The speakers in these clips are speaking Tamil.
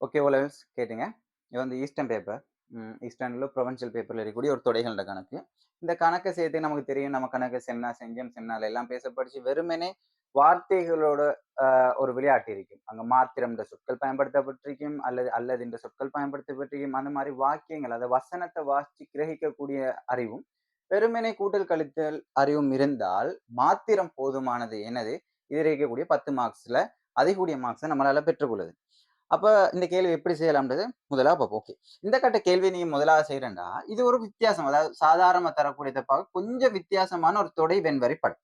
ஓகே ஓ லெவல்ஸ் கேட்டுங்க. இது வந்து ஈஸ்டர்ன் பேப்பர் ஈஸ்டர்னில் ப்ரொவென்ஷியல் பேப்பரில் இருக்கக்கூடிய ஒரு தொடைகளோட கணக்கு. இந்த கணக்கை சேர்த்து நமக்கு தெரியும் நம்ம கணக்கு சென்னா செஞ்சம் சென்னால எல்லாம் பேச படிச்சு வெறுமனே வார்த்தைகளோட ஆஹ், ஒரு விளையாட்டு இருக்கும். அங்க மாத்திரம் இந்த சொற்கள் பயன்படுத்தப்பட்டிருக்கும் அல்லது அல்லது இந்த சொற்கள் பயன்படுத்தப்பட்டிருக்கும். அந்த மாதிரி வாக்கியங்கள் அதை வசனத்தை வாசித்து கிரகிக்கக்கூடிய அறிவும் பெருமனை கூட்டல் கழித்தல் அறிவும் இருந்தால் மாத்திரம் போதுமானது எனது இது இருக்கக்கூடிய பத்து மார்க்ஸ்ல அதிகூடிய மார்க்ஸை நம்மளால் பெற்றுக்கொள்ளுது அப்ப இந்த கேள்வி எப்படி செய்யலாம்ன்றது முதலா பார்ப்போம் ஓகே இந்த கட்ட கேள்வி நீங்க முதலாக செய்யறேன்டா இது ஒரு வித்தியாசம். அதாவது சாதாரணமாக தரக்கூடிய தப்பாக கொஞ்சம் வித்தியாசமான ஒரு தொடை வெண்வரி படம்.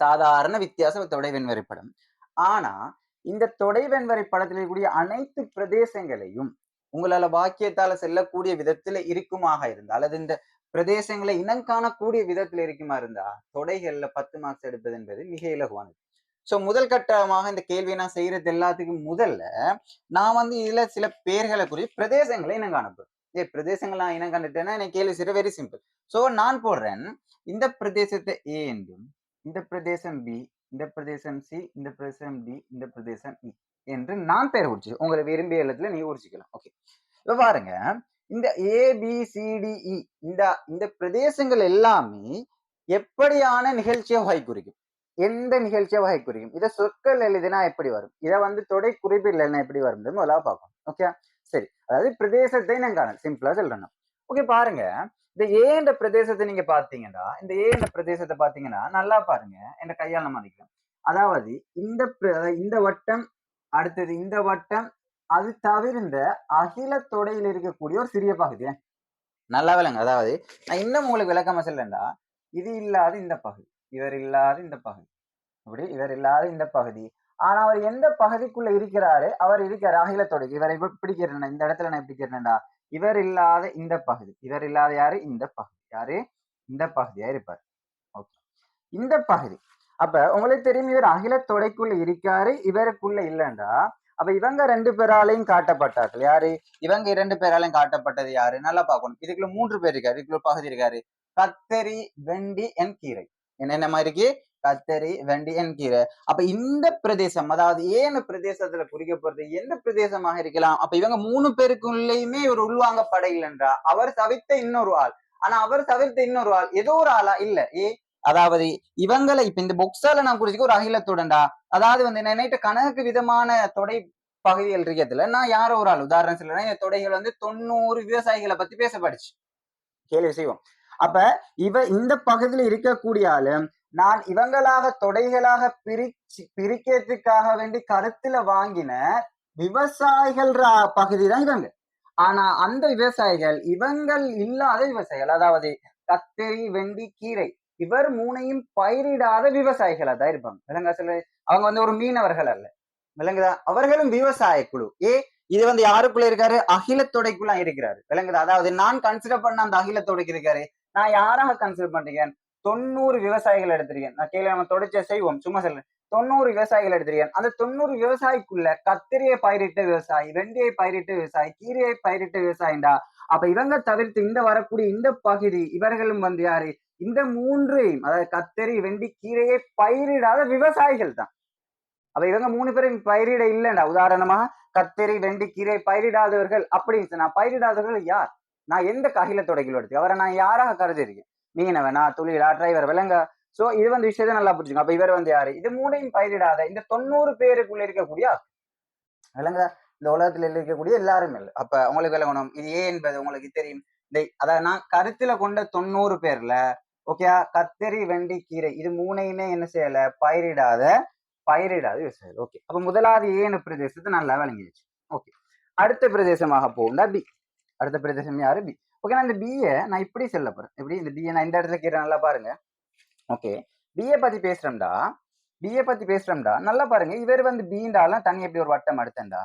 சாதாரண வித்தியாசம் தொடை வெண்வரி படம். ஆனா இந்த தொடை வெண்வரி படத்தில் இருக்கக்கூடிய அனைத்து பிரதேசங்களையும் உங்களால வாக்கியத்தால செல்லக்கூடிய விதத்துல இருக்குமாக இருந்தால் அல்லது இந்த பிரதேசங்களை இனம் காணக்கூடிய விதத்தில் இருக்குமா இருந்தா தொடைகளில் பத்து மார்க்ஸ் எடுப்பது என்பது மிக இலகுவானது. சோ முதல் கட்டமாக இந்த கேள்வியை நான் செய்யறது எல்லாத்துக்கும் முதல்ல நான் வந்து இதுல சில பேர்களை குறித்து பிரதேசங்களை இனம் காணப்படும் ஏ பிரதேசங்கள் நான் இனம் கண்டுட்டேன்னா எனக்கு கேள்வி செய்ய வெரி சிம்பிள் சோ நான் போடுறேன் இந்த பிரதேசத்தை ஏ என்றும் இந்த பிரதேசம் பி இந்த பிரதேசம் சி இந்த பிரதேசம் டி இந்த பிரதேசம் இ என்று நான் பெயர் குறிச்சு உங்களை விரும்பிய இடத்துல நீ குறிச்சிக்கலாம். ஓகே இப்போ பாருங்க. இந்த ஏபிசிடிஇ சி e, இந்த இந்த பிரதேசங்கள் எல்லாமே எப்படியான நிகழ்ச்சியை வாய் குறிக்கும் எந்த நிகழ்ச்சியை வகை குறிக்கும் இதை சொற்கள் எழுதினா எப்படி வரும்? இதை வந்து தொடை குறிப்பில் எழுதினா எப்படி வரும் முதல்ல பார்க்கணும் ஓகே சரி. அதாவது பிரதேசத்தை நான் காணும். சிம்பிளா சொல்லணும். ஓகே பாருங்க. இந்த ஏன்ற பிரதேசத்தை நீங்க பாத்தீங்கன்னா இந்த ஏன்ற பிரதேசத்தை பாத்தீங்கன்னா நல்லா பாருங்க. என்ற கையால் நம்ம அடிக்கிறோம் அதாவது இந்த இந்த வட்டம் அடுத்தது இந்த வட்டம் அது தவிர்ந்த அகில தொடையில் இருக்கக்கூடிய ஒரு சிறிய பகுதி. நல்லா விளங்க. அதாவது நான் இன்னும் உங்களுக்கு விளக்கமா சொல்லண்டா இது இல்லாத இந்த பகுதி. இவர் இல்லாத இந்த பகுதி. அப்படி இவர் இல்லாத இந்த பகுதி. ஆனா அவர் எந்த பகுதிக்குள்ள இருக்கிறாரு? அவர் இருக்கிற அகில இவரை பிடிக்கிறேன் இந்த இடத்துல நான் பிடிக்கிறேன்டா இவர் இல்லாத இந்த பகுதி. இவர் இல்லாத யாரு? இந்த பகுதி. யாரு? இந்த பகுதியா இருப்பார். ஓகே. இந்த பகுதி. அப்ப உங்களுக்கு தெரியும் இவர் அகில தொடைக்குள்ள இருக்காரு இவருக்குள்ள இல்லைண்டா அப்ப இவங்க ரெண்டு பேராலையும் காட்டப்பட்டார்கள். யாரு? இவங்க இரண்டு பேராலையும் காட்டப்பட்டது யாரு? நல்லா பார்க்கணும். இதுக்குள்ள மூன்று பேர் இருக்காரு. இதுக்குள்ள பகுதி இருக்காரு. கத்தரி வெண்டி என் கீரை. என்ன மாதிரி இருக்கு? கத்தரி வெண்டி என் கீரை. அப்ப இந்த பிரதேசம் அதாவது ஏன் பிரதேசத்துல குறிக்கப்படுறது? எந்த பிரதேசமாக இருக்கலாம்? அப்ப இவங்க மூணு பேருக்குள்ளேயுமே இவர் உள்வாங்க படையில்லைன்றா அவர் தவிர்த்த இன்னொரு ஆள். ஆனா அவர் தவிர்த்த இன்னொரு ஆள் ஏதோ ஒரு ஆளா? இல்ல. ஏ அதாவது இவங்களை இப்ப இந்த பொக்ஸால நான் குறிச்சிக்க ஒரு அகிலத்துடன்டா. அதாவது வந்து நினைட்ட கணக்கு விதமான தொடை பகுதிகள் இருக்கிறதுல நான் யாரோ ஒரு ஆள். உதாரணம் சொல்றேன். இந்த தொடைகள் வந்து தொண்ணூறு விவசாயிகளை பத்தி பேசப்படுச்சு கேள்வி செய்வோம். அப்ப இவ இந்த பகுதியில இருக்கக்கூடிய ஆளு நான் இவங்களாக தொடைகளாக பிரிச்சு பிரிக்கிறதுக்காக வேண்டி கருத்துல வாங்கின விவசாயிகள் பகுதி தான் இவங்க. ஆனா அந்த விவசாயிகள் இவங்கள் இல்லாத விவசாயிகள் அதாவது கத்தரி வெண்டி கீரை இவர் மூனையும் பயிரிடாத விவசாயிகளா தான் இருப்பாங்க. விலங்கா சில அவங்க வந்து ஒரு மீனவர்கள் அல்ல. விலங்குதா அவர்களும் விவசாய குழு. ஏ இது வந்து யாருக்குள்ள இருக்காரு? அகிலத்தொடைக்குள்ள இருக்கிறாரு. விலங்குதா அதாவது நான் கன்சிடர் பண்ண அந்த அகிலத்தொடைக்கு இருக்காரு. நான் யாராக கன்சிடர் பண்றேன் தொண்ணூறு விவசாயிகள் எடுத்திருக்கேன். நான் கேள்வி நம்ம தொடர்ச்சியா செய்வோம். சும்மா சொல்ல தொண்ணூறு விவசாயிகள் எடுத்திருக்கேன். அந்த தொண்ணூறு விவசாயிக்குள்ள கத்திரியை பயிரிட்ட விவசாயி வெண்டியை பயிரிட்ட விவசாயி கீரையை பயிரிட்ட விவசாயிண்டா? அப்ப இவங்க தவிர்த்து இந்த வரக்கூடிய இந்த பகுதி இவர்களும் வந்து யாரு? இந்த மூன்றையும் அதாவது கத்தரி வெண்டி கீரையை பயிரிடாத விவசாயிகள் தான். அப்ப இவங்க மூணு பேரும் பயிரிட இல்லைண்டா. உதாரணமா கத்தரி வெண்டி கீரை பயிரிடாதவர்கள் அப்படின்னு சொன்னா பயிரிடாதவர்கள் யார்? நான் எந்த ககில தொடைகள் எடுத்து அவரை நான் யாராக கருதிருக்கேன் மீனவனா தொழிலா டிரைவர் விலங்க? சோ இது வந்து விஷயத்தை நல்லா புரிஞ்சுங்க அப்ப இவர் வந்து யாரு? இது மூணையும் பயிரிடாத இந்த தொண்ணூறு பேருக்குள்ள இருக்கக்கூடிய ஆள். இந்த உலகத்துல இருக்கக்கூடிய எல்லாரும் இல்லை. அப்ப உங்களுக்கு விளங்கணும். இது ஏன் என்பது உங்களுக்கு தெரியும். இந்த அதாவது நான் கருத்துல கொண்ட தொண்ணூறு பேர்ல ஓகேயா கத்தரி வெண்டி கீரை இது மூணையுமே என்ன செய்யல? பயிரிடாத பயிரிடாத விவசாயிகள் ஓகே அப்ப முதலாவது ஏனு பிரதேசத்தை நல்லா விளங்கிடுச்சு ஓகே அடுத்த பிரதேசமாக போகும்டா பி. அடுத்த பிரதேசம் யாரு? பி. ஓகே நான் இந்த பிஏ நான் இப்படி செல்ல போறேன். எப்படி? இந்த பிஏ நான் இந்த இடத்துல கீரை நல்லா பாருங்க. ஓகே பிஏ பத்தி பேசுறோம்டா. பிஏ பத்தி பேசுறோம்டா. நல்லா பாருங்க. இவர் வந்து பீண்டாலாம் தனி எப்படி ஒரு வட்டம் எடுத்தேன்டா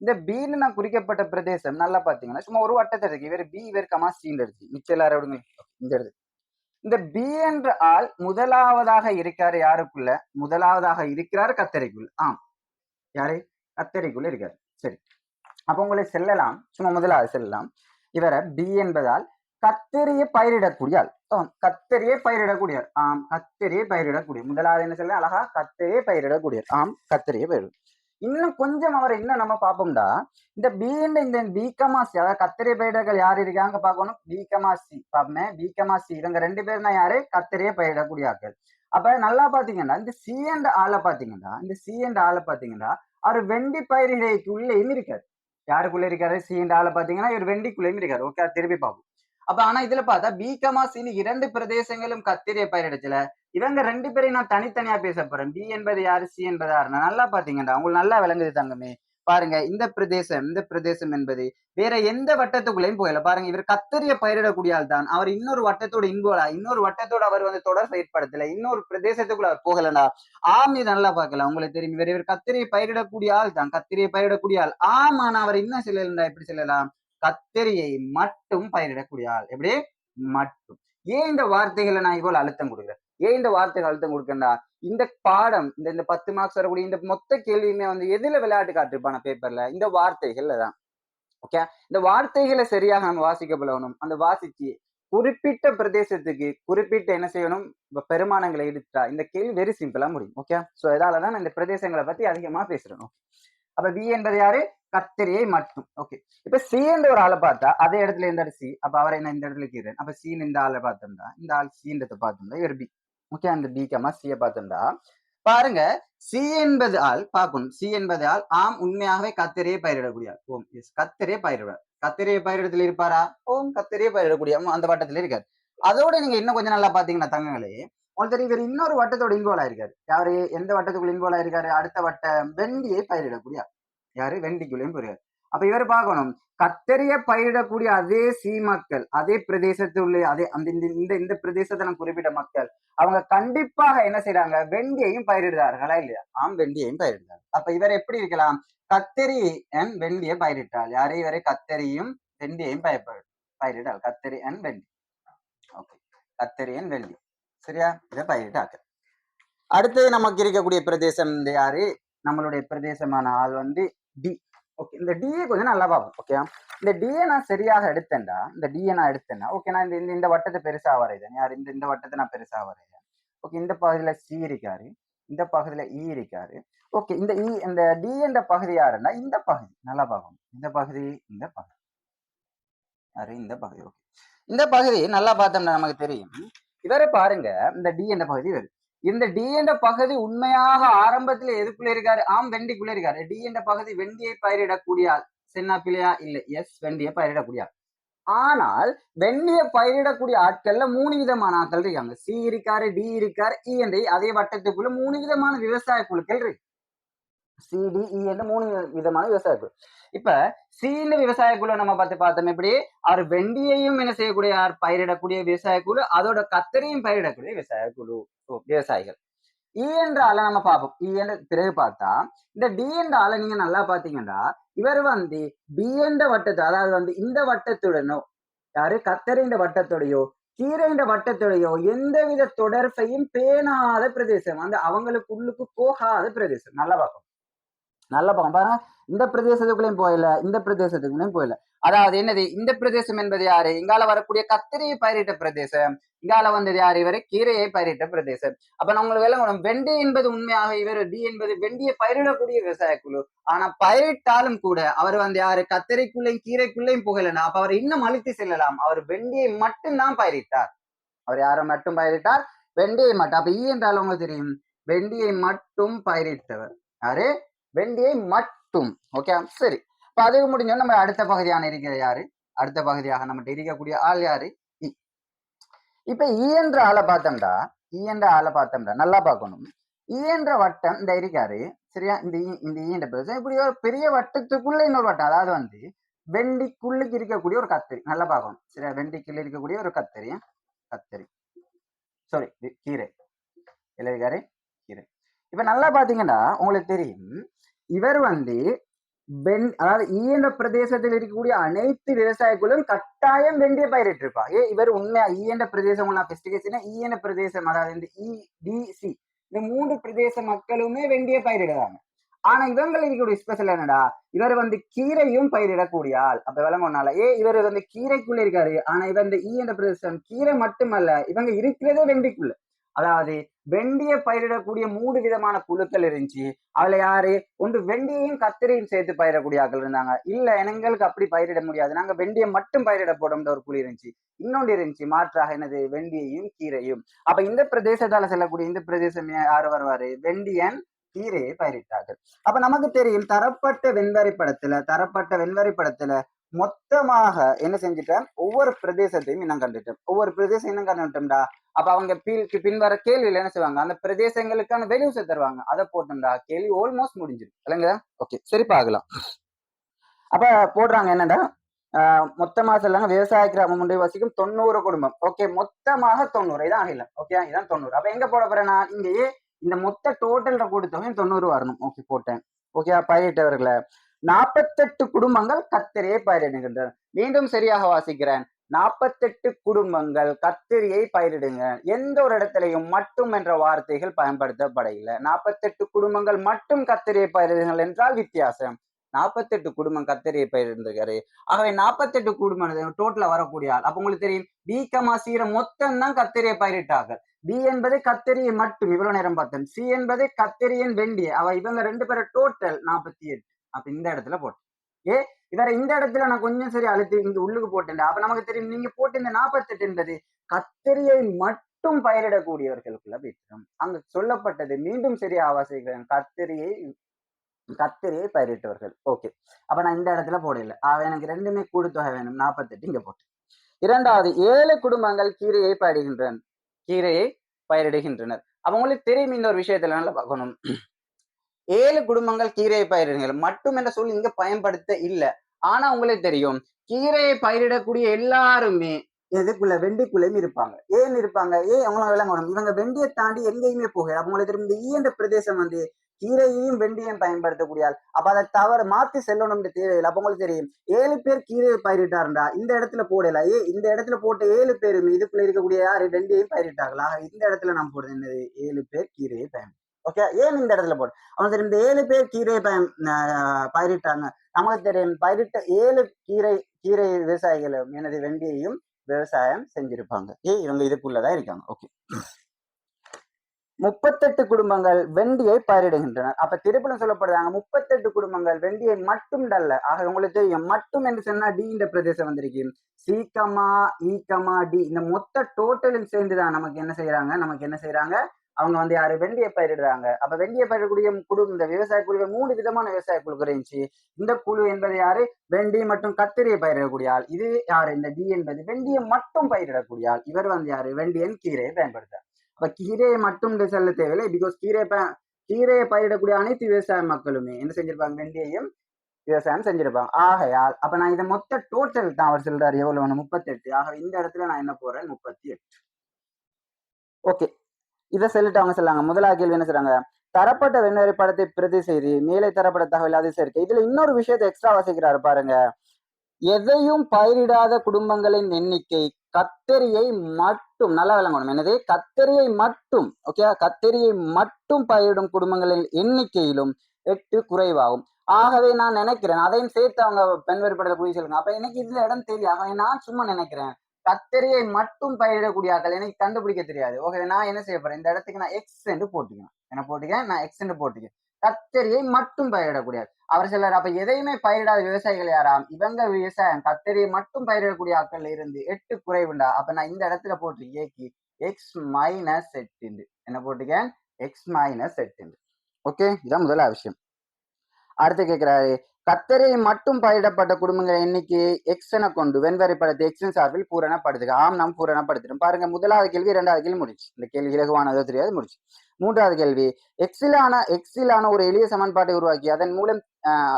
இந்த பீன்னு நான் குறிக்கப்பட்ட பிரதேசம் நல்லா பாத்தீங்கன்னா சும்மா ஒரு வட்டத்தை இருக்கு. இவர் பி இவர் கமா சீன் எடுத்து மிச்சம் எல்லாரும் விடுங்க. இந்த எடுத்து இந்த பி என்ற ஆள் முதலாவதாக இருக்காரு யாருக்குள்ள? முதலாவதாக இருக்கிறார் கத்தரிக்குள். ஆம். யாரு? கத்தரிக்குள்ள இருக்காரு. சரி. அப்ப உங்களை செல்லலாம். சும்மா முதலாவது செல்லலாம். இவரை பி என்பதால் கத்தரியை பயிரிடக்கூடிய ஆள். கத்தரியை பயிரிடக்கூடிய ஆம் கத்தரியை பயிரிடக்கூடிய. முதலாவது என்ன சொல்ல அழகா கத்தரியை பயிரிடக்கூடிய ஆம் கத்தரியை பயிரிடும் இன்னும் கொஞ்சம் அவரை இன்னும் நம்ம பார்ப்போம்டா. இந்த பி இந்த பிகமா சி அதாவது கத்திரிய பயிரிடர்கள் யார் இருக்காங்க பார்க்கணும்? பிகமா சி பார்ப்போமே. பிகமா சி இவங்க ரெண்டு பேரும் தான் யாரு? கத்திரிய பயிரிடக்கூடிய ஆட்கள். அப்ப நல்லா பாத்தீங்கன்னா இந்த சி அண்ட் ஆளை பாத்தீங்கன்னா இந்த சி அண்ட் ஆளை பாத்தீங்கன்னா அவர் வெண்டி பயிரிடைக்குள்ளேயும் இருக்காரு. யாருக்குள்ள இருக்காரு? சி பார்த்தீங்கன்னா பாத்தீங்கன்னா இவர் வெண்டிக்குள்ளேயும் இருக்காரு. ஓகே திருப்பி பார்ப்போம். அப்ப ஆனா இதுல பார்த்தா பிகமா சின்னு இரண்டு பிரதேசங்களும் கத்திரிய பயிரிடச்சுல இவங்க ரெண்டு பேரையும் நான் தனித்தனியா பேச போறேன். பி என்பது யாரு? சி என்பது? யாருன்னா நல்லா பாத்தீங்கடா உங்களுக்கு நல்லா விளங்குது தங்கமே. பாருங்க இந்த பிரதேசம் இந்த பிரதேசம் என்பது வேற எந்த வட்டத்துக்குள்ளேயும் போகல. பாருங்க இவர் கத்தரிய பயிரிடக்கூடிய ஆள் தான். அவர் இன்னொரு வட்டத்தோட இன்கோலா இன்னொரு வட்டத்தோட அவர் வந்து தொடர் செயற்படுத்தல இன்னொரு பிரதேசத்துக்குள்ள அவர் போகலடா. ஆம் இது நல்லா பார்க்கலாம். உங்களுக்கு தெரியும் இவர் இவர் கத்திரியை பயிரிடக்கூடிய ஆள் தான். கத்திரியை பயிரிடக்கூடிய ஆள். ஆம் ஆனா அவர் என்ன செல்லலண்டா எப்படி செல்லலாம்? கத்தரியை மட்டும் பயிரிடக்கூடிய ஆள். எப்படி? மட்டும். ஏன் இந்த வார்த்தைகளை நான் இவ்வளவு அழுத்தம் கொடுக்குறேன்? ஏன் இந்த வார்த்தைக்கு அழுத்தம் கொடுக்கண்டா இந்த பாடம் இந்த இந்த பத்து மார்க்ஸ் வரக்கூடிய இந்த மொத்த கேள்வியுமே வந்து எதுல விளையாட்டு காட்டிருப்பான பேப்பர்ல இந்த வார்த்தைகள்ல தான். ஓகே இந்த வார்த்தைகளை சரியாக நம்ம வாசிக்க பழகணும் அந்த வாசிச்சு குறிப்பிட்ட பிரதேசத்துக்கு குறிப்பிட்ட என்ன செய்யணும்? இப்ப பெருமானங்களை எடுத்துட்டா இந்த கேள்வி வெரி சிம்பிளா முடியும். ஓகே சோ இதாலதான் நான் இந்த பிரதேசங்களை பத்தி அதிகமா பேசுறோம் அப்ப பி என்பது யாரு? கத்திரியை மட்டும். ஓகே இப்ப சி என்ற ஒரு ஆளை பார்த்தா அதே இடத்துல இந்த சி அப்ப அவரை நான் இந்த இடத்துல கீறேன். அப்ப சீன் இந்த ஆளை பார்த்தோம்னா இந்த ஆள் சீன்றதை பார்த்தோம்னா இவர் பி ஓகே அந்த பி கமா சியை பார்த்தோம்னா பாருங்க சி என்பது ஆள் பார்க்கணும். சி என்பது ஆள் ஆம் உண்மையாகவே கத்திரியை பயிரிடக்கூடிய ஓம் எஸ் கத்திரியை பயிரிடுவார். கத்திரியை பயிரிடத்துல இருப்பாரா? ஓம் கத்திரியை பயிரிடக்கூடிய அந்த வட்டத்துல இருக்காரு. அதோட நீங்க இன்னும் கொஞ்சம் நல்லா பாத்தீங்கன்னா தங்கங்களே உங்களுக்கு தெரியும் இவர் இன்னொரு வட்டத்தோட இன்வால்வ் ஆயிருக்காரு. யாரு? எந்த வட்டத்துக்குள்ள இன்வால்வ் ஆயிருக்காரு? அடுத்த வட்டம் வெண்டியை பயிரிடக்கூடிய யாரு? வெண்டிக்குள்ளேயும் போயிருக்காரு. அப்ப இவர் பார்க்கணும். கத்தரிய பயிரிடக்கூடிய அதே சீ மக்கள் அதே பிரதேசத்துள்ள அதே அந்த இந்த இந்த இந்த பிரதேசத்தை நான் குறிப்பிட்ட மக்கள் அவங்க கண்டிப்பாக என்ன செய்றாங்க? வெண்டியையும் பயிரிடுறார்களா இல்லையா? ஆம் வெண்டியையும் பயிரிடுறாங்க அப்ப இவர் எப்படி இருக்கலாம்? கத்தரி அண்ட் வெண்டியை பயிரிட்டாள் யாரே? இவரை கத்தரியும் வெண்டியையும் பயப்படு பயிரிடாள் கத்தரி அண்ட் வெண்டி. ஓகே. கத்தரி அண்ட் வெண்டி. சரியா? இதை பயிரிட்டாக்க. அடுத்தது நமக்கு இருக்கக்கூடிய பிரதேசம் யாரு? நம்மளுடைய பிரதேசமான ஆள் வந்து டி. ஓகே இந்த டிஏ கொஞ்சம் நல்லா பார்ப்போம் ஓகே இந்த டிஏ நான் சரியாக எடுத்தேன்டா. இந்த டிஏ நான் எடுத்தேன்னா ஓகே நான் இந்த இந்த- இந்த வட்டத்தை பெருசாக வரையுதேன் யார்? இந்த இந்த வட்டத்தை நான் பெருசாக வரைதேன் ஓகே இந்த பகுதியில் சி இருக்காரு இந்த பகுதியில் இ e இருக்காரு. ஓகே இந்த இ இந்த டி என்ற பகுதி யாருன்னா இந்த பகுதி. நல்லா பார்க்கணும் இந்த பகுதி இந்த பகுதி. யாரு? இந்த பகுதி ஓகே இந்த பகுதி நல்லா பார்த்தோம்னா நமக்கு தெரியும். இவரை பாருங்க இந்த டி என்ற பகுதி வருது இந்த டி என்ற பகுதி உண்மையாக ஆரம்பத்துல எதுக்குள்ள இருக்காரு? ஆம் வெண்டிக்குள்ள இருக்காரு. டி என்ற பகுதி வெண்டியை பயிரிடக்கூடிய ஆள். சின்ன பிள்ளையா இல்ல. எஸ் வெண்டியை பயிரிடக்கூடியாள் ஆனால் வெண்டியை பயிரிடக்கூடிய ஆட்கள்ல மூணு விதமான ஆட்கள் இருக்காங்க. சி இருக்காரு டி இருக்காரு இ என்ற அதே வட்டத்துக்குள்ள மூணு விதமான விவசாய குழுக்கள் இருக்கு. சிடிஇன்னு e மூணு விதமான விவசாய குழு. இப்ப சீன விவசாய குழு நம்ம பார்த்து பார்த்தோம் எப்படி? அவர் வெண்டியையும் என்ன செய்யக்கூடிய யார் பயிரிடக்கூடிய விவசாய குழு அதோட கத்தரியும் பயிரிடக்கூடிய விவசாய குழு விவசாயிகள். E இ என்ற ஆளை நம்ம பார்ப்போம். E இ என்ற பிறகு பார்த்தா இந்த டி என்ற ஆளை நீங்க நல்லா பாத்தீங்கன்னா இவர் வந்து டி என்ற வட்டத்தை அதாவது வந்து இந்த வட்டத்துடனோ யாரு? கத்தரின்ற வட்டத்தோடையோ கீரைன்ற வட்டத்தோடையோ எந்தவித தொடர்பையும் பேணாத பிரதேசம். அந்த அவங்களுக்கு உள்ளுக்கு போகாத பிரதேசம். நல்லா பார்ப்போம். நல்ல பக்கம். பாருங்க இந்த பிரதேசத்துக்குள்ளேயும் போயில இந்த பிரதேசத்துக்குள்ளேயும் போயில அதாவது என்னது? இந்த பிரதேசம் என்பது யாரு? இங்கால வரக்கூடிய கத்திரியை பயிரிட்ட பிரதேசம். இங்கால வந்தது யார்? இவர் கீரையை பயிரிட்ட பிரதேசம். அப்ப நான் உங்களுக்கு விளங்கணும் என்பது உண்மையாக இவர் டி என்பது வெண்டியை பயிரிடக்கூடிய விவசாய குழு. ஆனா பயிரிட்டாலும் கூட அவர் வந்து யாரு? கத்திரைக்குள்ளேயும் கீரைக்குள்ளேயும் புகழனா அப்ப அவர் இன்னும் அழுத்தி செல்லலாம். அவர் வெண்டியை மட்டும்தான் பயிரிட்டார். அவர் யாரை மட்டும் பயிரிட்டார்? வெண்டியை மட்டும். அப்ப ஈ என்றால் உங்களுக்கு தெரியும். வெண்டியை மட்டும் பயிரிட்டவர். யாரு? வெண்டியை மட்டும். ஓகே சரி. இப்ப அது முடிஞ்சோம் நம்ம அடுத்த பகுதியான இருக்கிற யாரு? அடுத்த பகுதியாக நம்மகிட்ட இருக்கக்கூடிய ஆள் யாரு? இ. இப்ப இயன்ற என்ற ஆளை பார்த்தோம்டா. இயன்ற என்ற ஆளை பார்த்தோம்டா. நல்லா பார்க்கணும். இயன்ற வட்டம் இந்த இருக்காரு. சரியா? இந்த இந்த ஈ பிரதேசம் இப்படி ஒரு பெரிய வட்டத்துக்குள்ள இன்னொரு வட்டம். அதாவது வந்து வெண்டிக்குள்ளுக்கு இருக்கக்கூடிய ஒரு கத்திரி நல்லா பார்க்கணும். சரியா? வெண்டிக்குள்ள இருக்கக்கூடிய ஒரு கத்திரி. கத்திரி. சாரி கீரை. இல்லை இருக்காரு கீரை இப்ப நல்லா பாத்தீங்கன்னா உங்களுக்கு தெரியும். இவர் வந்து வெண் அதாவது ஈயன்ற பிரதேசத்தில் இருக்கக்கூடிய அனைத்து விவசாயிகளும் கட்டாயம் வெண்டிய பயிரிட்டிருப்பா ஏ இவர் உண்மையா? ஈயன்ற பிரதேசம் நான் பெஸ்டிகேஷன் ஈயன பிரதேசம் அதாவது இந்த இடிசி இந்த மூன்று பிரதேச மக்களுமே வெண்டிய பயிரிடுறாங்க. ஆனா இவங்க இருக்கக்கூடிய ஸ்பெஷல் என்னடா? இவர் வந்து கீரையும் பயிரிடக்கூடிய ஆள். அப்ப விளங்கனால ஏ இவர் வந்து கீரைக்குள்ள இருக்காரு. ஆனா இவர் இந்த ஈ என்ற பிரதேசம் கீரை மட்டுமல்ல இவங்க இருக்கிறதே வெண்டிக்குள்ள. அதாவது வெண்டிய பயிரிடக்கூடிய மூணு விதமான குழுக்கள் இருந்துச்சு. அதுல யாரு? ஒன்று வெண்டியையும் கத்திரியும் சேர்த்து பயிரிடக்கூடிய ஆக்கள் இருந்தாங்க. இல்ல எங்களுக்கு அப்படி பயிரிட முடியாது. நாங்க வெண்டியை மட்டும் பயிரிட போடோம்ன்ற ஒரு குழு இருந்துச்சு. இன்னொன்று இருந்துச்சு மாற்றாக எனது வெண்டியையும் கீரையும். அப்ப இந்த பிரதேசத்தால செல்லக்கூடிய இந்த பிரதேசம் யாரு வருவாரு? வெண்டியன் கீரையை பயிரிட்டார்கள். அப்ப நமக்கு தெரியும் தரப்பட்ட வெண்வரி படத்துல தரப்பட்ட வெண்வரி படத்துல மொத்தமாக என்ன செஞ்சுட்டேன்? ஒவ்வொரு பிரதேசத்தையும் இனம் கண்டுட்டேன். ஒவ்வொரு பிரதேசம் இனம் கண்டுட்டோம்டா. அப்ப அவங்க பின் பின்வர கேள்வியில என்ன செய்வாங்க? அந்த பிரதேசங்களுக்கான வெளியூசை தருவாங்க. அதை போட்டோம்டா. கேள்வி ஆல்மோஸ்ட் முடிஞ்சிடும். இல்லைங்க ஓகே சரி பார்க்கலாம். அப்ப போடுறாங்க என்னடா? ஆஹ் மொத்தமா சொல்லாங்க விவசாய கிராமம் ஒன்றை வசிக்கும் தொண்ணூறு குடும்பம். ஓகே மொத்தமாக தொண்ணூறு. இதான் அகிலம். ஓகே இதான் தொண்ணூறு. அப்ப எங்க போட போறேன் நான் இங்கேயே இந்த மொத்த டோட்டல் கூட்டத்தொகையும் தொண்ணூறு வரணும். ஓகே போட்டேன். ஓகே பயிரிட்டவர்களை. நாற்பத்தெட்டு குடும்பங்கள் கத்தரியை பயிரிடுகின்றன. மீண்டும் சரியாக வாசிக்கிறேன். நாற்பத்தெட்டு குடும்பங்கள் கத்திரியை பயிரிடுங்க. எந்த ஒரு இடத்திலையும் மட்டும் என்ற வார்த்தைகள் பயன்படுத்தப்படவில்லை. நாற்பத்தெட்டு குடும்பங்கள் மட்டும் கத்திரியை பயிரிடுங்கள் என்றால் வித்தியாசம். நாற்பத்தெட்டு குடும்பம் கத்தரியை பயிரிடுகிறாரு ஆகவே நாற்பத்தெட்டு குடும்பம் டோட்டலா வரக்கூடிய ஆள். அப்ப உங்களுக்கு தெரியும் பி கமா சீர மொத்தம் தான் கத்தரியை பயிரிட்டார்கள். பி என்பது கத்தரியை மட்டும். இவ்வளவு நேரம் பார்த்தேன். சி என்பது கத்தரியின் வெண்டிய. அவ இவங்க ரெண்டு பேரும் டோட்டல் நாற்பத்தி எட்டு. அப்ப இந்த இடத்துல போட்டேன். ஏ வேற இந்த இடத்துல நான் கொஞ்சம் சரி அழுத்தி இங்க உள்ளுக்கு போட்டேன் அப்ப நமக்கு தெரியும் நீங்க போட்டு இந்த நாற்பத்தெட்டு என்பது கத்தரியை மட்டும் பயிரிடக்கூடியவர்களுக்குள்ள போயிட்டோம் அங்க சொல்லப்பட்டது மீண்டும் சரியா ஆவாசிக்கிறேன். கத்தரியை கத்திரியை பயிரிட்டவர்கள். ஓகே. அப்ப நான் இந்த இடத்துல போடல. அவ எனக்கு ரெண்டுமே கூடுத்தொகை வேணும். நாற்பத்தெட்டு இங்க போட்டேன். இரண்டாவது ஏழு குடும்பங்கள் கீரையை பயிரிடுகின்றன கீரையை பயிரிடுகின்றனர். அவங்களுக்கு தெரியும் இந்த ஒரு விஷயத்துல நல்லா பார்க்கணும். ஏழு குடும்பங்கள் கீரையை பயிரிடுங்கள். மட்டும் என்ற சொல் இங்க பயன்படுத்த இல்லை. ஆனா உங்களுக்கு தெரியும். கீரையை பயிரிடக்கூடிய எல்லாருமே எதுக்குள்ள? வெண்டிக்குள்ளேயும் இருப்பாங்க. ஏன் இருப்பாங்க? ஏன் அவங்களும் விளங்கணும் இவங்க வெண்டியை தாண்டி எங்கேயுமே போகிறார் அவங்களுக்கு தெரியும் இந்த ஈன்ற பிரதேசம் வந்து கீரையையும் வெண்டியும் பயன்படுத்தக்கூடிய ஆள். அப்ப அதை தவறு மாத்தி செல்லணும்னு தேவையில்லை. அப்ப உங்களுக்கு தெரியும் ஏழு பேர் கீரையை பயிரிட்டாருண்டா இந்த இடத்துல போடல. ஏ இந்த இடத்துல போட்ட ஏழு பேரும் இதுக்குள்ள இருக்கக்கூடிய யாரு? வெண்டியையும் பயிரிட்டாங்களா இந்த இடத்துல நான் போடுறது என்னது? ஏழு பேர் கீரையை பயன்படுத்த ஓகே ஏன் இந்த இடத்துல போடு? அவனுக்கு தெரியும் இந்த ஏழு பேர் கீரையை பயிரிட்டாங்க. நமக்கு தெரியும் பயிரிட்ட ஏழு கீரை கீரை விவசாயிகளும் எனது வெண்டியையும் விவசாயம் செஞ்சிருப்பாங்க. ஏ இவங்க இதுக்குள்ளதான் இருக்காங்க. ஓகே முப்பத்தெட்டு குடும்பங்கள் வெண்டியை பயிரிடுகின்றனர். அப்ப திருப்பலம் சொல்லப்படுறாங்க முப்பத்தெட்டு குடும்பங்கள் வெண்டியை மட்டும் டல்ல ஆக உங்களுக்கு தெரியும் மட்டும் என்று சொன்னா டி இந்த பிரதேசம் வந்திருக்கு. சீக்கமா ஈக்கமா டி இந்த மொத்த டோட்டலும் சேர்ந்துதான் நமக்கு என்ன செய்யறாங்க நமக்கு என்ன செய்யறாங்க அவங்க வந்து யாரு? வெண்டியை பயிரிடுறாங்க. அப்ப வெண்டிய பயிரிடக்கூடிய குழு இந்த விவசாய குழுக்கள் மூணு விதமான விவசாய குழுக்கள் இருந்துச்சு. இந்த குழு என்பது யாரு? வெண்டி மற்றும் கத்திரியை பயிரிடக்கூடிய ஆள். இது யாரு? இந்த டி என்பது வெண்டியை மட்டும் பயிரிடக்கூடிய ஆள். இவர் வந்து யாரு? வெண்டியன் கீரையை பயன்படுத்தார் அப்ப கீரையை மட்டும் செல்ல தேவையில்லை. பிகாஸ் கீரை கீரையை பயிரிடக்கூடிய அனைத்து விவசாய மக்களுமே என்ன செஞ்சிருப்பாங்க? வெண்டியையும் விவசாயம் செஞ்சிருப்பாங்க. ஆகையால் அப்ப நான் இதை மொத்த டோட்டல் தான் அவர் சொல்றாரு. எவ்வளவு? முப்பத்தி எட்டு ஆக இந்த இடத்துல நான் என்ன போறேன்? முப்பத்தி எட்டு. ஓகே இதை சொல்லிட்டு அவங்க சொல்லாங்க. முதலாக கேள்வி என்ன சொல்றாங்க? தரப்பட்ட வெண்ணெறி படத்தை பிரதி செய்தி மேலே தரப்பட்ட தகவல் அது சேர்க்க. இதுல இன்னொரு விஷயத்தை எக்ஸ்ட்ரா வாசிக்கிறாரு பாருங்க. எதையும் பயிரிடாத குடும்பங்களின் எண்ணிக்கை கத்தரியை மட்டும் நல்லா விளங்கணும். என்னது? கத்தரியை மட்டும் ஓகே கத்தரியை மட்டும் பயிரிடும் குடும்பங்களின் எண்ணிக்கையிலும் எட்டு குறைவாகும். ஆகவே நான் நினைக்கிறேன் அதையும் சேர்த்து அவங்க பெண் வேறுபடுத்த புரிய சொல்லுங்க. அப்ப எனக்கு இதுல இடம் தெரியும். நான் சும்மா நினைக்கிறேன். கத்தரியை மட்டும் பயிரிடக்கூடிய ஆட்கள். எனக்கு கண்டுபிடிக்க தெரியாது. ஓகே நான் என்ன செய்ய போறேன்? இந்த இடத்துக்கு நான் எக்ஸ் என்று போட்டுக்கணும். என்ன போட்டுக்கேன் நான் எக்ஸ் என்று போட்டுக்கேன் கத்தரியை மட்டும் பயிரிடக்கூடிய அவர் சிலர் அப்ப எதையுமே பயிரிடாத விவசாயிகள் யாராம்? இவங்க விவசாயம். கத்தரியை மட்டும் பயிரிடக்கூடிய ஆட்கள் இருந்து எட்டு குறைவுண்டா? அப்ப நான் இந்த இடத்துல போட்டு ஏக்கி எக்ஸ் மைனஸ் எட்டு என்ன போட்டுக்கேன் எக்ஸ் மைனஸ் எட்டு ஓகே இதான் முதல் விஷயம். அடுத்து கேட்கிறாரு கத்தரியை மட்டும் பயிரிடப்பட்ட குடும்பங்கள் எண்ணிக்கை எக்ஸ் என கொண்டு வெண்வரை படத்தை எக்ஸின் சார்பில் பூரணப்படுத்துக. ஆம் நாம் பூரணப்படுத்திடும் பாருங்க முதலாவது கேள்வி இரண்டாவது கேள்வி முடிச்சு இந்த கேள்வி இலகுவானதோ தெரியாது முடிச்சு மூன்றாவது கேள்வி எக்ஸிலான எக்ஸிலான ஒரு எளிய சமன்பாட்டை உருவாக்கி அதன் மூலம்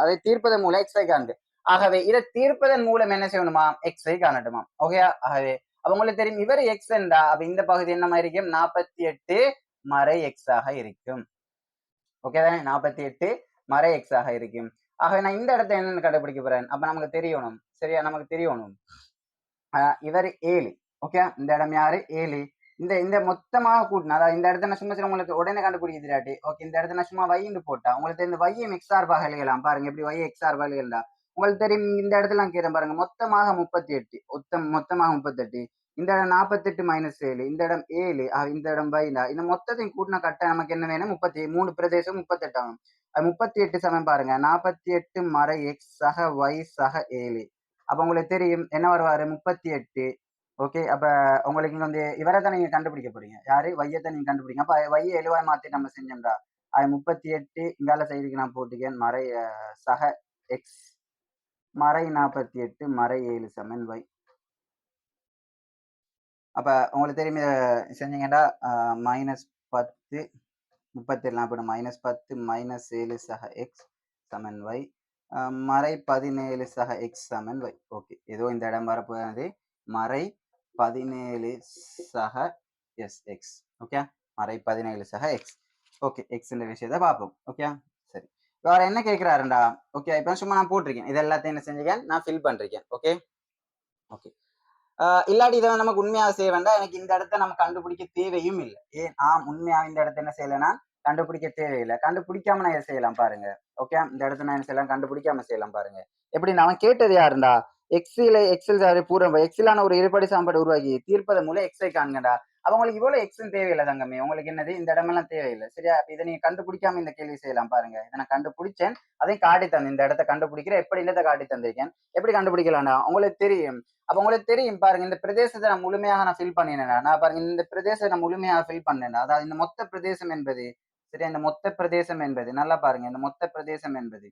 அதை தீர்ப்பதன் மூலம் எக்ஸை காண்க. ஆகவே இதை தீர்ப்பதன் மூலம் என்ன செய்யணுமா? எக்ஸை காணட்டுமா ஓகே ஆகவே அவங்களுக்கு தெரியும் இவர் எக்ஸ் என்றா அப்ப இந்த பகுதி என்ன இருக்கும்? நாற்பத்தி எட்டு மறை எக்ஸாக ஆக இருக்கும். ஓகே தானே? நாற்பத்தி எட்டு மறை எக்ஸாக ஆக இருக்கும். ஆக நான் இந்த இடத்த என்னன்னு கண்டுபிடிக்க போறேன்? அப்ப நமக்கு தெரியணும். சரியா? நமக்கு தெரியணும். இவர் ஏழு ஓகே? இந்த இடம் யாரு? ஏழு இந்த இந்த மொத்தமாக கூட்டினா அதாவது இந்த இடத்த நான் சும்மா சரி உங்களுக்கு உடனே கண்டுபிடிக்கிறாட்டி. ஓகே இந்த இடத்த நான் சும்மா வைன்னு போட்டா உங்களுக்கு இந்த வையை எக்ஸ்ஆர் எழுதலாம். பாருங்க எப்படி வை எக்ஸ்ஆர் எழுதலாம். உங்களுக்கு தெரியும் இந்த இடத்துல நான் கேட்டேன் பாருங்க மொத்தமாக முப்பத்தி எட்டு. மொத்தம் மொத்தமாக முப்பத்தி எட்டு. இந்த இடம் நாற்பத்தெட்டு மைனஸ் ஏழு இந்த இடம் ஏழு இந்த இடம் பைனா இந்த மொத்தத்தையும் கூட்டின கட்ட நமக்கு என்ன வேணும்? முப்பத்தி மூணு பிரதேசம் முப்பத்தெட்டு ஆகும். அது முப்பத்தி எட்டு சமம் பாருங்க. நாற்பத்தி எட்டு மறை எக்ஸ் சக ஒய் சக ஏழு. அப்போ உங்களுக்கு தெரியும் என்ன வருவாரு? முப்பத்தி எட்டு ஓகே அப்போ உங்களுக்கு இங்கே வந்து இவரை தான் நீங்கள் கண்டுபிடிக்க போறீங்க. யாரு? வையத்தை நீங்கள் கண்டுபிடிங்க அப்போ வைய எழுவாய் மாற்றி நம்ம செஞ்சோம்டா. அது முப்பத்தி எட்டு இங்கால சைடுக்கு நான் போட்டுக்கேன். மறை சக எக்ஸ் மறை நாற்பத்தி எட்டு மறை ஏழு சமன் வை அப்போ உங்களுக்கு தெரியுமே செஞ்சீங்கன்னா மைனஸ் பத்து முப்பத்தேழு அப்படி மைனஸ் பத்து மைனஸ் ஏழு சக எக்ஸ் சமன் வை மறை பதினேழு சக எக்ஸ் சமன் வை ஓகே ஏதோ இந்த இடம் வரப்போது மறை பதினேழு சக எஸ் எக்ஸ் ஓகே மறை பதினேழு சக எக்ஸ் ஓகே எக்ஸ்ன்ற விஷயத்தை பார்ப்போம். ஓகே சரி. வேற என்ன கேட்குறாருண்டா ஓகே இப்போ சும்மா நான் போட்டிருக்கேன். இது எல்லாத்தையும் என்ன செஞ்சுக்கேன் நான் ஃபில் பண்ணிருக்கேன். ஓகே ஓகே இல்லாட்டி இதை நமக்கு உண்மையாக செய்ய வேண்டாம். எனக்கு இந்த இடத்த நம்ம கண்டுபிடிக்க தேவையும் இல்லை. ஏன்? ஆம் உண்மையாக இந்த இடத்த என்ன செய்யலைன்னா கண்டுபிடிக்க தேவையில்லை. கண்டுபிடிக்காம நான் இதை செய்யலாம் பாருங்க. ஓகே இந்த இடத்த நான் என்ன செய்யலாம்? கண்டுபிடிக்காம செய்யலாம் பாருங்க. எப்படி? நான் கேட்டது யாருண்டா? எக்ஸில எக்ஸல் சாரி பூரம் எக்ஸிலான ஒரு இருபடி சாம்பாடு உருவாக்கி தீர்ப்பதன் மூலம் எக்ஸை காண்கண்டா அப்போ உங்களுக்கு இவ்வளவு எக்ஸும் தேவையில்லை தங்கமே உங்களுக்கு என்னது? இந்த இடமெல்லாம் தேவையில்லை. சரியா? இதை நீங்க கண்டுபிடிக்காம இந்த கேள்வி செய்யலாம் பாருங்க. இதை நான் கண்டுபிடிச்சேன். அதையும் காட்டி தந்தேன். இந்த இடத்த கண்டுபிடிக்கிற எப்படி இந்த காட்டி தந்திருக்கேன்? எப்படி கண்டுபிடிக்கலாம்டா? உங்களுக்கு தெரியும். அப்ப உங்களுக்கு தெரியும் பாருங்க. இந்த பிரதேசத்தை நான் முழுமையாக நான் ஃபில் பண்ணினேன் நான் பாருங்க. இந்த பிரதேசத்தை நான் முழுமையாக ஃபில் பண்ணேன் அதாவது இந்த மொத்த பிரதேசம் என்பது. சரியா? இந்த மொத்த பிரதேசம் என்பது. நல்லா பாருங்க. இந்த மொத்த பிரதேசம் என்பது.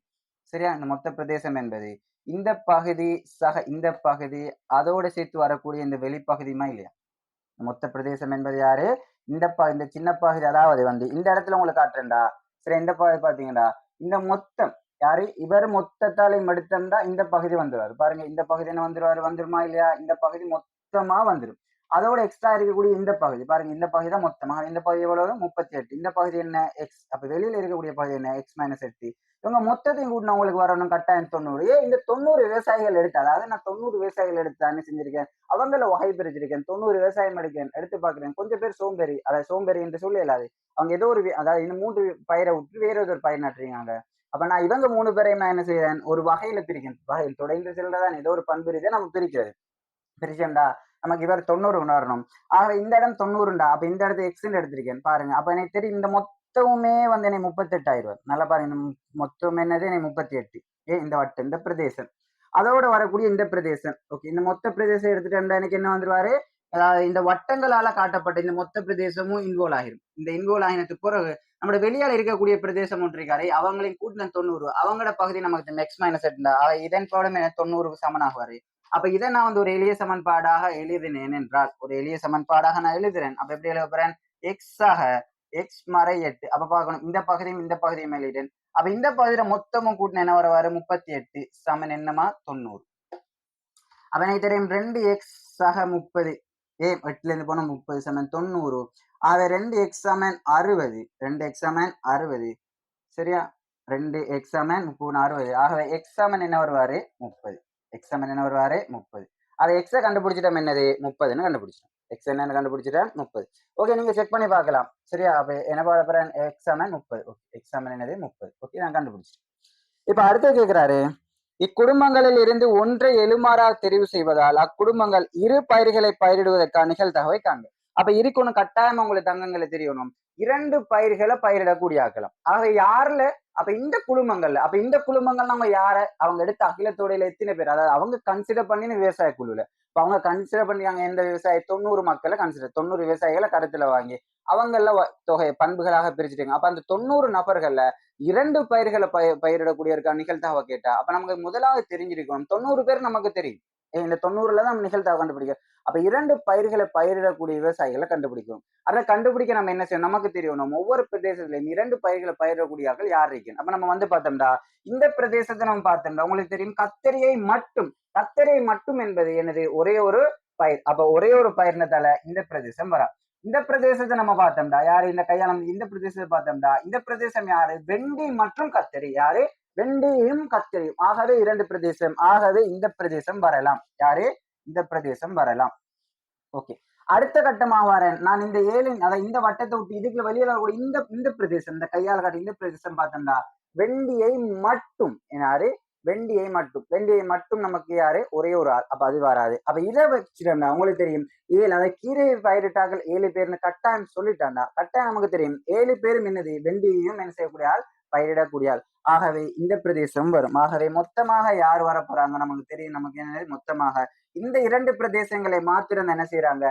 சரியா? இந்த மொத்த பிரதேசம் என்பது. இந்த பகுதி சக இந்த பகுதி அதோட சேர்த்து வரக்கூடிய இந்த வெளிப்பகுதியுமா இல்லையா? மொத்த பிரதேசம் என்பது யாரு? இந்த ப இந்த சின்ன பகுதி அதாவது வந்து இந்த இடத்துல உங்களுக்கு காட்டுறேன்டா. சரி இந்த பகுதி பாத்தீங்கடா. இந்த மொத்தம் யாரு? இவர் மொத்தத்தாலையும் எடுத்தா இந்த பகுதி வந்துருவாரு. பாருங்க இந்த பகுதி என்ன வந்துருவாரு? வந்துருமா இல்லையா? இந்த பகுதி மொத்தமா வந்துடும் அதோட எக்ஸ்ட்ரா இருக்கக்கூடிய இந்த பகுதி. பாருங்க இந்த பகுதி தான் மொத்தமாக. இந்த பகுதி எவ்வளவு? முப்பத்தி எட்டு. இந்த பகுதி என்ன? எக்ஸ் அப்ப வெளியில இருக்கக்கூடிய பகுதி என்ன? எக்ஸ் மைனஸ் எட்டு இவங்க மொத்தத்தையும் கூட்டினா உங்களுக்கு வரணும் கட்டாயம் தொண்ணூறு. ஏன் இந்த தொண்ணூறு விவசாயிகள் எடுத்து அதாவது நான் தொண்ணூறு விவசாயிகள் எடுத்து என்ன செஞ்சிருக்கேன். அவங்கள வகை பிரிச்சிருக்கேன். தொண்ணூறு விவசாயம் எடுக்கேன் எடுத்து பாக்குறேன் கொஞ்சம் பேர் சோம்பேறி அதாவது சோம்பேறி என்று சொல்லலாது அவங்க ஏதோ ஒரு அதாவது இந்த மூன்று பயிரை விட்டு வேற ஏதோ ஒரு பயிர் நட்டுறீங்க அப்ப நான் இவங்க மூணு பேரையும் நான் என்ன செய்யறேன் ஒரு வகையில பிரிக்கிறேன். வகையில் தொடர்ந்து செல்றதான் ஏதோ ஒரு பண்பு இதை நம்ம பிரிக்கிறது. பிரிச்சேன்டா நமக்கு இவர் தொண்ணூறு உணரணும். ஆக இந்த இடம் தொண்ணூறுண்டா. அப்ப இந்த இடத்த எக்ஸ்ன்னு எடுத்திருக்கேன். பாருங்க. அப்ப எனக்கு தெரியும் இந்த மொத்த மொத்தமுமே வந்து என்னை முப்பத்தெட்டாயிரம். நல்லா பாருங்க மொத்தம் என்னது? என்னை முப்பத்தி எட்டு ஏ இந்த வட்டம் இந்த பிரதேசம். அதோட வரக்கூடிய இந்த பிரதேசம். ஓகே இந்த மொத்த பிரதேசம் எடுத்துட்டோம்னா எனக்கு என்ன வந்துருவாரு? அதாவது இந்த வட்டங்களால காட்டப்பட்ட இந்த மொத்த பிரதேசமும் இன்வால்வ் ஆகிரும். இந்த இன்வால்வ் ஆகினத்துக்கு பிறகு நம்ம வெளியால் இருக்கக்கூடிய பிரதேசம் ஒன்று இருக்காரு. அவங்களையும் கூட்டின தொண்ணூறு. அவங்களோட பகுதி நமக்கு மேக்ஸ் மைனஸ் எட்டுண்டா இதன் ப்ராப்ளம் என்ன? தொண்ணூறு சமனாகுவாரு அப்ப இதை நான் வந்து ஒரு எளிய சமன்பாடாக எழுதினேன் என்றால் ஒரு எளிய சமன்பாடாக நான் எழுதுறேன். அப்ப எப்படி எழுத எக்ஸாக எக்ஸ் மறை எட்டு. அப்ப பார்க்கணும். இந்த பகுதியும் இந்த பகுதியும் எழுதிட்டேன் அப்ப இந்த பகுதியில மொத்தமும் கூட்டின என்ன வருவாரு முப்பத்தி எட்டு. சமன் என்னமா தொண்ணூறு. அப்ப எனக்கு தெரியும் ரெண்டு எக்ஸ் சக முப்பது. ஏ எட்டுல இருந்து போனா முப்பது சமன் தொண்ணூறு. ஆக ரெண்டு எக்ஸ் சமன் அறுபது. ரெண்டு எக்ஸ் சமன் அறுபது. சரியா? ரெண்டு எக்ஸ் முப்பது அறுபது. ஆகவே எக்ஸ் என்ன வருவாரு? முப்பது. எக்ஸ் என்ன வருவாரு? முப்பது. அதை எக்ஸை கண்டுபிடிச்சிட்டோம் என்னது? முப்பதுன்னு கண்டுபிடிச்சிட்டோம். எக்ஸ் என்னன்னு கண்டுபிடிச்சிட்டேன் முப்பது. ஓகே நீங்க செக் பண்ணி பார்க்கலாம். சரியா? அப்ப என்ன பார்க்க போறேன்? முப்பது. ஓகே எக்ஸ் என்னது? முப்பது. ஓகே நான் கண்டுபிடிச்சிட்டேன். இப்ப அடுத்து கேக்குறாரு. இக்குடும்பங்களில் இருந்து ஒன்றை எழுமாறாக தெரிவு செய்வதால் அக்குடும்பங்கள் இரு பயிர்களை பயிரிடுவதற்கான நிகழ்தகவை காண்க அப்ப இருக்கணும் கட்டாயம் உங்களுக்கு தங்கங்களை தெரியணும். இரண்டு பயிர்களை பயிரிடக்கூடிய ஆக்கலாம் ஆக யாருல அப்ப இந்த குழுமங்கள்ல அப்ப இந்த குழுமங்கள் நம்ம யார? அவங்க எடுத்த அகிலத்தோடையில எத்தனை பேர்? அதாவது அவங்க கன்சிடர் பண்ணின விவசாய குழுல. இப்ப அவங்க கன்சிடர் பண்ணிருக்காங்க எந்த விவசாய? தொண்ணூறு மக்களை கன்சிடர் தொண்ணூறு விவசாயிகளை கருத்துல வாங்கி அவங்கள வ- தொகை பண்புகளாக பிரிச்சுட்டாங்க. அப்ப அந்த தொண்ணூறு நபர்கள்ல இரண்டு பயிர்களை பய பயிரிடக்கூடிய இருக்க நிகழ்த்தாவை கேட்டா? அப்ப நமக்கு முதலாவது தெரிஞ்சிருக்கணும். தொண்ணூறு பேர் நமக்கு தெரியும். இந்த தொண்ணூறுல தான் நம்ம நிகழ்தகவை கண்டுபிடிக்க அப்ப இரண்டு பயிர்களை பயிரிடக்கூடிய விவசாயிகளை கண்டுபிடிக்கும் அதை கண்டுபிடிக்க நம்ம என்ன செய்யணும்? நமக்கு தெரியணும் ஒவ்வொரு பிரதேசத்திலையும் இரண்டு பயிர்களை பயிரிடக்கூடிய ஆட்கள் யார் இருக்கணும் அப்ப நம்ம வந்து பார்த்தோம்டா இந்த பிரதேசத்தை நம்ம பார்த்தோம்டா உங்களுக்கு தெரியும் கத்தரியை மட்டும் கத்தரை மட்டும் என்பது எனது ஒரே ஒரு பயிர். அப்ப ஒரே ஒரு பயிர்னதால இந்த பிரதேசம் வரா. இந்த பிரதேசத்தை நம்ம பார்த்தோம்டா யாரு இந்த கையாளம்? இந்த பிரதேசத்தை பார்த்தோம்டா இந்த பிரதேசம் யாரு? வெண்டி மற்றும் கத்தரி. யாரு? வெண்டியும் கத்தரியும். ஆகவே இரண்டு பிரதேசம் ஆகவே இந்த பிரதேசம் வரலாம். யாரு? இந்த பிரதேசம் வரலாம். ஓகே அடுத்த கட்டமாக வரேன் நான் இந்த ஏழு அதாவது இந்த வட்டத்தை விட்டு இதுக்குள்ள வெளியில வரக்கூடிய இந்த இந்த பிரதேசம் இந்த கையால் காட்டி இந்த பிரதேசம் பார்த்தோம்டா. வெண்டியை மட்டும் யாரு? வெண்டியை மட்டும். வெண்டியை மட்டும் நமக்கு யாரு? ஒரே ஒரு ஆள். அப்ப அது வராது. அப்ப இதை வச்சிட்டோம்னா உங்களுக்கு தெரியும். ஏழு அதை கீரை பயிரிட்டாக்கள் ஏழு பேர்னு கட்டாயம் சொல்லிட்டாண்டா கட்டாயம் நமக்கு தெரியும். ஏழு பேரும் என்னது? வெண்டியையும் என்ன செய்யக்கூடிய ஆள்? பயிரிடக்கூடிய ஆள். ஆகவே இந்த பிரதேசம் வரும். ஆகவே மொத்தமாக யார் வர போறாங்க நமக்கு தெரியும். நமக்கு என்னது மொத்தமாக இந்த இரண்டு பிரதேசங்களை மாத்திரம் என்ன செய்யறாங்க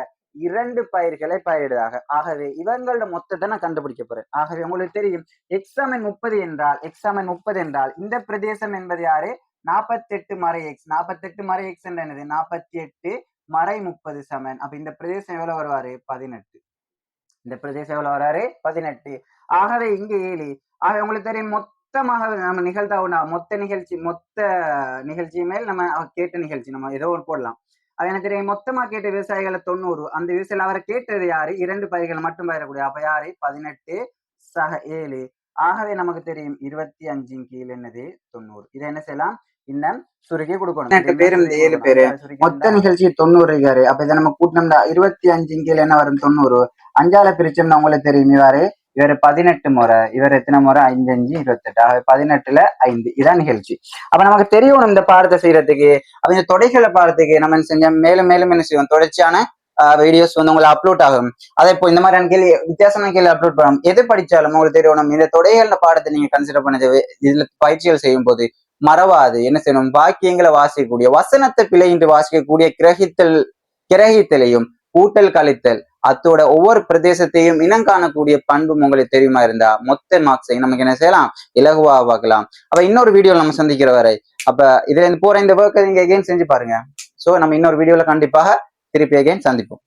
இரண்டு பயிர்களை பயிரிடுதாக ஆகவே இவங்களோட மொத்தத்தை நான் கண்டுபிடிக்க போறேன். ஆகவே உங்களுக்கு தெரியும் எக்ஸாமின் முப்பது என்றால் எக்ஸாமின் முப்பது என்றால் இந்த பிரதேசம் என்பது யாரு? நாற்பத்தி எட்டு மறை எக்ஸ் நாற்பத்தி எட்டு மறை எக்ஸ் என்ற என்னது? நாற்பத்தி எட்டு மறை முப்பது சமன். அப்ப இந்த பிரதேசம் எவ்வளவு வருவாரு? பதினெட்டு. இந்த பிரதேசம் எவ்வளவு வராரு பதினெட்டு. ஆகவே இங்க ஏழு. ஆகவே உங்களுக்கு தெரியும் மொத்தமாக நம்ம நிகழ்த்தாவுனா மொத்த நிகழ்ச்சி மொத்த நிகழ்ச்சி மேல் நம்ம கேட்ட நிகழ்ச்சி நம்ம ஏதோ ஒரு போடலாம். அது எனக்கு தெரியும் மொத்தமா கேட்ட விவசாயிகளை தொண்ணூறு. அந்த விவசாயிகள் அவரை கேட்டது யாரு? இரண்டு பயிர்கள் மட்டும் பயிரக்கூடிய அப்ப யாரு? பதினெட்டு சக ஏழு. ஆகவே நமக்கு தெரியும் இருபத்தி அஞ்சின் கீழ் என்னது? தொண்ணூறு. இதை என்ன செய்யலாம்? இன்னும் சுருக்கி கொடுக்கணும். பேரும் இந்த ஏழு பேரு. மொத்த நிகழ்ச்சி தொண்ணூறு இருக்காரு. அப்ப இதை நம்ம கூட்டினோம்னா இருபத்தி அஞ்சின் கீழ் என்ன வரும்? தொண்ணூறு. அஞ்சால பிரிச்சோம்னா உங்களுக்கு தெரியும் இவரு இவர் பதினெட்டு முறை இவர் எத்தனை முறை? ஐந்து அஞ்சு இருபத்தெட்டு. ஆக பதினெட்டுல ஐந்து. இதான் நிகழ்ச்சி அப்ப நமக்கு தெரியணும் இந்த பாடத்தை செய்யறதுக்கு. அப்ப இந்த தொடைகளை பாடத்துக்கு நம்ம என்ன செஞ்சோம்? மேலும் மேலும் என்ன செய்வோம்? தொடர்ச்சியான வீடியோஸ் வந்து உங்களுக்கு அப்லோட் ஆகும். அதே இப்போ இந்த மாதிரியான கேள்வி வித்தியாசமான கேள்வி அப்லோட் பண்ணலாம் எது படிச்சாலும் உங்களுக்கு தெரியணும் இந்த தொடைகள்ல பாடத்தை நீங்க கன்சிடர் பண்ணது இதுல பயிற்சிகள் செய்யும் போது மறவாது. என்ன செய்யணும்? வாக்கியங்களை வாசிக்கக்கூடிய வசனத்தை பிழையின்றி வாசிக்கக்கூடிய கிரகித்தல் கிரகித்தலையும் கூட்டல் கழித்தல். அத்தோட ஒவ்வொரு பிரதேசத்தையும் இனம் காணக்கூடிய பண்பும் உங்களுக்கு தெரியுமா இருந்தா மொத்த மார்க்ஸையும் நமக்கு என்ன செய்யலாம்? இலகுவா பார்க்கலாம். அப்ப இன்னொரு வீடியோ நம்ம சந்திக்கிற வரை அப்ப இதுல இருந்து போற இந்த ஒர்க்கை நீங்க எகைன் செஞ்சு பாருங்க. சோ நம்ம இன்னொரு வீடியோல கண்டிப்பாக திருப்பி எகைன் சந்திப்போம்.